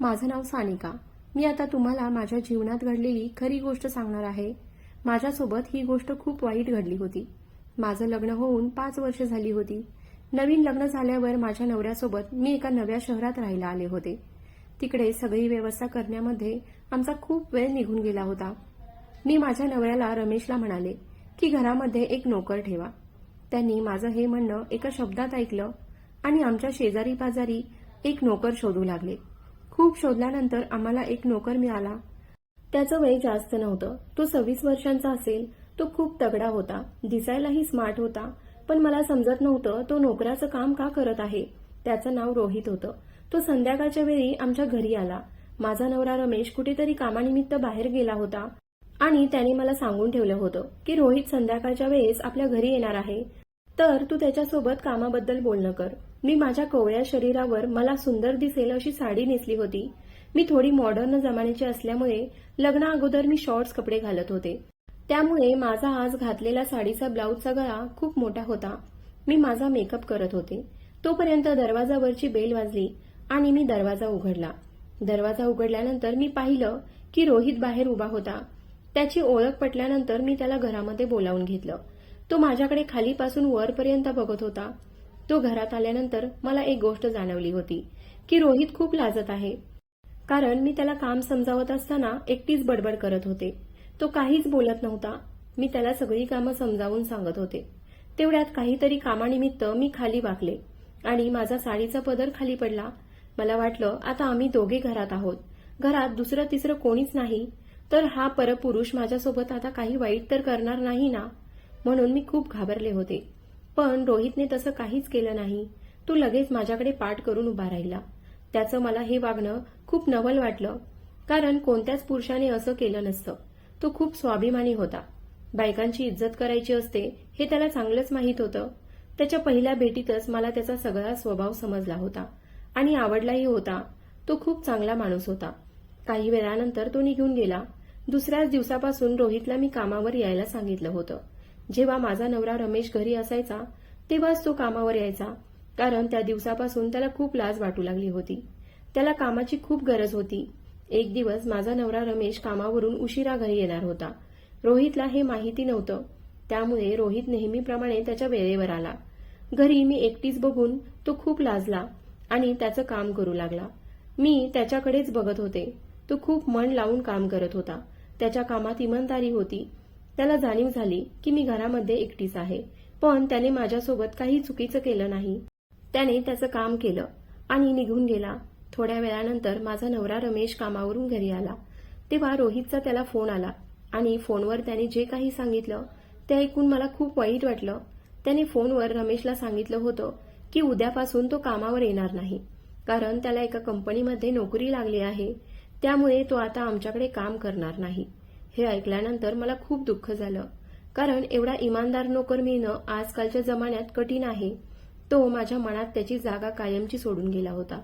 माझं नाव सानिका. मी आता तुम्हाला माझ्या जीवनात घडलेली खरी गोष्ट सांगणार आहे. माझ्यासोबत ही गोष्ट खूप वाईट घडली होती. माझं लग्न होऊन पाच वर्ष झाली होती. नवीन लग्न झाल्यावर माझ्या नवऱ्यासोबत मी एका नव्या शहरात राहायला आले होते. तिकडे सगळी व्यवस्था करण्यामध्ये आमचा खूप वेळ निघून गेला होता. मी माझ्या नवऱ्याला रमेशला म्हणाले की घरामध्ये एक नोकर ठेवा. त्यांनी माझं हे म्हणणं एका शब्दात ऐकलं आणि आमच्या शेजारी पाजारी एक नोकर शोधू लागले. खूप शोधल्यानंतर आम्हाला एक नोकर मिळाला. त्याचं वय जास्त नव्हतं. तो सव्वीस वर्षांचा असेल. तो खूप तगडा होता. दिसायलाही स्मार्ट होता. पण मला समजत नव्हतं तो नोकराचं काम का करत आहे. त्याचं नाव रोहित होतं. तो संध्याकाळच्या वेळी आमच्या घरी आला. माझा नवरा रमेश कुठेतरी कामानिमित्त बाहेर गेला होता आणि त्याने मला सांगून ठेवलं होतं की रोहित संध्याकाळच्या वेळेस आपल्या घरी येणार आहे. तर तू त्याच्यासोबत कामाबद्दल बोलणं कर. मी माझ्या कोवळ्या शरीरावर मला सुंदर दिसेल अशी साडी नेसली होती. मी थोडी मॉडर्न जमान्याची असल्यामुळे लग्ना अगोदर मी शॉर्ट्स कपडे घालत होते. त्यामुळे माझा आज घातलेला साडीचा ब्लाऊजचा गळा खूप मोठा होता. मी माझा मेकअप करत होते. तोपर्यंत दरवाजावरची बेल वाजली आणि मी दरवाजा उघडला. दरवाजा उघडल्यानंतर मी पाहिलं की रोहित बाहेर उभा होता. त्याची ओळख पटल्यानंतर मी त्याला घरामध्ये बोलावून घेतलं. तो माझ्याकडे खालीपासून वरपर्यंत बघत होता. तो घरात आल्यानंतर मला एक गोष्ट जाणवली होती की रोहित खूप लाजत आहे. कारण मी त्याला काम समजावत असताना एकटीच बडबड करत होते. तो काहीच बोलत नव्हता. मी त्याला सगळी कामं समजावून सांगत होते. तेवढ्यात काहीतरी कामानिमित्त मी खाली वाकले आणि माझा साडीचा पदर खाली पडला. मला वाटलं आता आम्ही दोघे घरात आहोत. घरात दुसरं तिसरं कोणीच नाही. तर हा परपुरुष माझ्यासोबत आता काही वाईट तर करणार नाही ना? म्हणून मी खूप घाबरले होते. पण रोहितने तसं काहीच केलं नाही. तो लगेच माझ्याकडे पाठ करून उभा राहिला. त्याचं मला हे वागणं खूप नवल वाटलं कारण कोणत्याच पुरुषाने असं केलं नसतं. तो खूप स्वाभिमानी होता. बायकांची इज्जत करायची असते हे त्याला चांगलंच माहीत होतं. त्याच्या पहिल्या भेटीतच मला त्याचा सगळा स्वभाव समजला होता आणि आवडलाही होता. तो खूप चांगला माणूस होता. काही वेळानंतर तो निघून गेला. दुसऱ्याच दिवसापासून रोहितला मी कामावर यायला सांगितलं होतं. जेव्हा माझा नवरा रमेश घरी असायचा तेव्हाच तो कामावर यायचा कारण त्या दिवसापासून त्याला खूप लाज वाटू लागली होती. त्याला कामाची खूप गरज होती. एक दिवस माझा नवरा रमेश कामावरून उशिरा घरी येणार होता. रोहितला हे माहिती नव्हतं. त्यामुळे रोहित नेहमीप्रमाणे त्याच्या वेळेवर आला. घरी मी एकटीच बघून तो खूप लाजला आणि त्याचं काम करू लागला. मी त्याच्याकडेच बघत होते. तो खूप मन लावून काम करत होता. त्याच्या कामात इमानदारी होती. त्याला जाणीव झाली की मी घरामध्ये एकटीच आहे. पण त्याने माझ्यासोबत काही चुकीचं केलं नाही. त्याने त्याचं काम केलं आणि निघून गेला. थोड्या वेळानंतर माझा नवरा रमेश कामावरून घरी आला. तेव्हा रोहितचा त्याला फोन आला आणि फोनवर त्याने जे काही सांगितलं ते ऐकून मला खूप वाईट वाटलं. त्याने फोनवर रमेशला सांगितलं होतं की उद्यापासून तो कामावर येणार नाही. कारण त्याला एका कंपनीमध्ये नोकरी लागली आहे. त्यामुळे तो आता आमच्याकडे काम करणार नाही. हे ऐकल्यानंतर मला खूप दुःख झालं. कारण एवढा इमानदार नोकर मिळणं आजकालच्या जमान्यात कठीण आहे. तो माझ्या मनात त्याची जागा कायमची सोडून गेला होता.